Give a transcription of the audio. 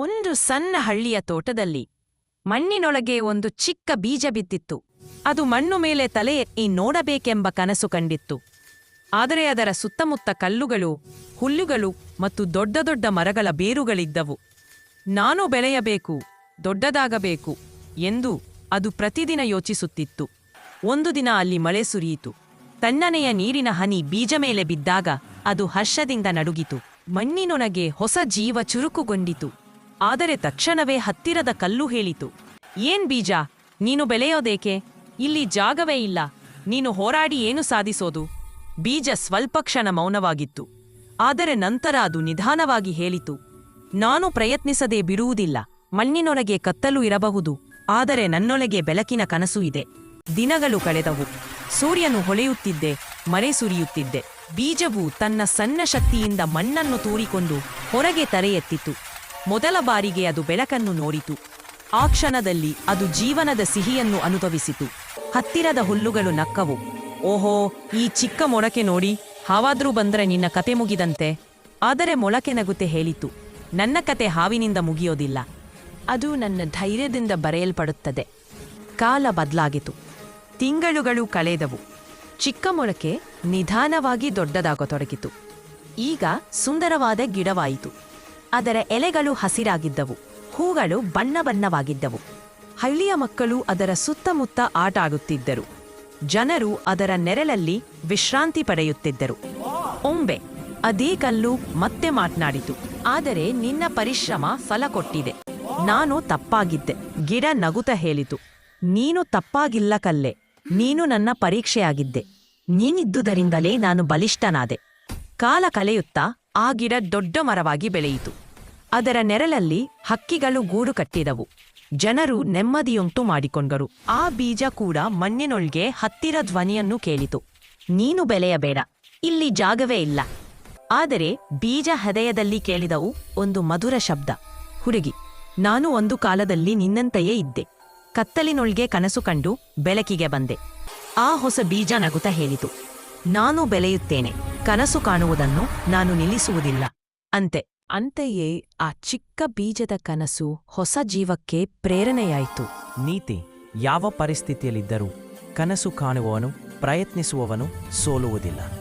ಒಂದು ಸಣ್ಣ ಹಳ್ಳಿಯ ತೋಟದಲ್ಲಿ ಮಣ್ಣಿನೊಳಗೆ ಒಂದು ಚಿಕ್ಕ ಬೀಜ ಬಿದ್ದಿತ್ತು. ಅದು ಮಣ್ಣು ಮೇಲೆ ತಲೆ ಎತ್ತಿ ನೋಡಬೇಕೆಂಬ ಕನಸು ಕಂಡಿತ್ತು. ಆದರೆ ಅದರ ಸುತ್ತಮುತ್ತ ಕಲ್ಲುಗಳು, ಹುಲ್ಲುಗಳು ಮತ್ತು ದೊಡ್ಡ ದೊಡ್ಡ ಮರಗಳ ಬೇರುಗಳಿದ್ದವು. ನಾನು ಬೆಳೆಯಬೇಕು, ದೊಡ್ಡದಾಗಬೇಕು ಎಂದು ಅದು ಪ್ರತಿದಿನ ಯೋಚಿಸುತ್ತಿತ್ತು. ಒಂದು ದಿನ ಅಲ್ಲಿ ಮಳೆ ಸುರಿಯಿತು. ತಣ್ಣನೆಯ ನೀರಿನ ಹನಿ ಬೀಜ ಮೇಲೆ ಬಿದ್ದಾಗ ಅದು ಹರ್ಷದಿಂದ ನಡುಗಿತು. ಮಣ್ಣಿನೊಳಗೆ ಹೊಸ ಜೀವ ಚುರುಕುಗೊಂಡಿತು. ಆದರೆ ತಕ್ಷಣವೇ ಹತ್ತಿರದ ಕಲ್ಲು ಹೇಳಿತು. ಏನ್ ಬೀಜ? ನೀನು ಬೆಳೆಯೋದೇಕೆ? ಇಲ್ಲಿ ಜಾಗವೇ ಇಲ್ಲ. ನೀನು ಹೋರಾಡಿ ಏನು ಸಾಧಿಸೋದು? ಬೀಜ ಸ್ವಲ್ಪ ಕ್ಷಣ ಮೌನವಾಗಿತ್ತು. ಆದರೆ ನಂತರ ಅದು ನಿಧಾನವಾಗಿ ಹೇಳಿತು. ನಾನು ಪ್ರಯತ್ನಿಸದೆ ಬಿಡುವುದಿಲ್ಲ ಮಣ್ಣಿನೊಳಗೆ ಕತ್ತಲು ಇರಬಹುದು. ಆದರೆ ನನ್ನೊಳಗೆ ಬೆಳಕಿನ ಕನಸು ಇದೆ. ದಿನಗಳು ಕಳೆದವು. ಸೂರ್ಯನು ಹೊಳೆಯುತ್ತಿದ್ದೆ ಮರೆ ಸುರಿಯುತ್ತಿದ್ದೆ. ಬೀಜವು ತನ್ನ ಸಣ್ಣ ಶಕ್ತಿಯಿಂದ ಮಣ್ಣನ್ನು ತೂರಿಕೊಂಡು ಹೊರಗೆ ತರೆಯೆತ್ತಿತು ಮೊದಲ ಬಾರಿಗೆ ಅದು ಬೆಳಕನ್ನು ನೋಡಿತು. ಆ ಕ್ಷಣದಲ್ಲಿ ಅದು ಜೀವನದ ಸಿಹಿಯನ್ನು ಅನುಭವಿಸಿತು. ಹತ್ತಿರದ ಹುಲ್ಲುಗಳು ನಕ್ಕವು. ಓಹೋ, ಈ ಚಿಕ್ಕ ಮೊಳಕೆ ನೋಡಿ, ಹಾವಾದ್ರೂ ಬಂದ್ರೆ ನಿನ್ನ ಕತೆ ಮುಗಿದಂತೆ. ಆದರೆ ಮೊಳಕೆ ನಗುತ್ತೆ ಹೇಳಿತು. ನನ್ನ ಕತೆ ಹಾವಿನಿಂದ ಮುಗಿಯೋದಿಲ್ಲ. ಅದು ನನ್ನ ಧೈರ್ಯದಿಂದ ಬರೆಯಲ್ಪಡುತ್ತದೆ. ಕಾಲ ಬದಲಾಗಿತು. ತಿಂಗಳುಗಳು ಕಳೆದವು. ಚಿಕ್ಕ ಮೊಳಕೆ ನಿಧಾನವಾಗಿ ದೊಡ್ಡದಾಗತೊಡಗಿತು. ಈಗ ಸುಂದರವಾದ ಗಿಡವಾಯಿತು. ಅದರ ಎಲೆಗಳು ಹಸಿರಾಗಿದ್ದವು. ಹೂಗಳು ಬಣ್ಣ ಬಣ್ಣವಾಗಿದ್ದವು. ಹಳ್ಳಿಯ ಮಕ್ಕಳು ಅದರ ಸುತ್ತಮುತ್ತ ಆಟ ಆಡುತ್ತಿದ್ದರು. ಜನರು ಅದರ ನೆರಳಲ್ಲಿ ವಿಶ್ರಾಂತಿ ಪಡೆಯುತ್ತಿದ್ದರು. ಒಂಬೆ ಅದೇ ಕಲ್ಲು ಮತ್ತೆ ಮಾತನಾಡಿತು. ಆದರೆ ನಿನ್ನ ಪರಿಶ್ರಮ ಫಲ ಕೊಟ್ಟಿದೆ. ನಾನು ತಪ್ಪಾಗಿದ್ದೆ. ಗಿಡ ನಗುತ ಹೇಳಿತು. ನೀನು ತಪ್ಪಾಗಿಲ್ಲ ಕಲ್ಲೆ. ನೀನು ನನ್ನ ಪರೀಕ್ಷೆಯಾಗಿದ್ದೆ. ನೀನಿದ್ದುದರಿಂದಲೇ ನಾನು ಬಲಿಷ್ಠನಾದೆ. ಕಾಲ ಕಳೆಯುತ್ತಾ ಆ ಗಿಡ ದೊಡ್ಡ ಮರವಾಗಿ ಬೆಳೆಯಿತು. ಅದರ ನೆರಳಲ್ಲಿ ಹಕ್ಕಿಗಳು ಗೂಡು ಕಟ್ಟಿದವು. ಜನರು ನೆಮ್ಮದಿಯುಂಟು ಮಾಡಿಕೊಂಡರು. ಆ ಬೀಜ ಕೂಡ ಮಣ್ಣಿನೊಳ್ಗೆ ಹತ್ತಿರ ಧ್ವನಿಯನ್ನು ಕೇಳಿತು. ನೀನು ಬೆಳೆಯಬೇಡ. ಇಲ್ಲಿ ಜಾಗವೇ ಇಲ್ಲ. ಆದರೆ ಬೀಜ ಹೃದಯದಲ್ಲಿ ಕೇಳಿದವು ಒಂದು ಮಧುರ ಶಬ್ದ. ಹುಡುಗಿ, ನಾನು ಒಂದು ಕಾಲದಲ್ಲಿ ನಿನ್ನಂತೆಯೇ ಇದ್ದೆ. ಕತ್ತಲಿನೊಳ್ಗೆ ಕನಸು ಕಂಡು ಬೆಳಕಿಗೆ ಬಂದೆ. ಆ ಹೊಸ ಬೀಜ ನಗುತ್ತ ಹೇಳಿತು. ನಾನು ಬೆಳೆಯುತ್ತೇನೆ. ಕನಸು ಕಾಣುವುದನ್ನು ನಾನು ನಿಲ್ಲಿಸುವುದಿಲ್ಲ. ಅಂತೆ, ಅಂತೆಯೇ ಆ ಚಿಕ್ಕ ಬೀಜದ ಕನಸು ಹೊಸ ಜೀವಕ್ಕೆ ಪ್ರೇರಣೆಯಾಯಿತು. ನೀತಿ, ಯಾವ ಪರಿಸ್ಥಿತಿಯಲ್ಲಿದ್ದರೂ ಕನಸು ಕಾಣುವವನು, ಪ್ರಯತ್ನಿಸುವವನು ಸೋಲುವುದಿಲ್ಲ.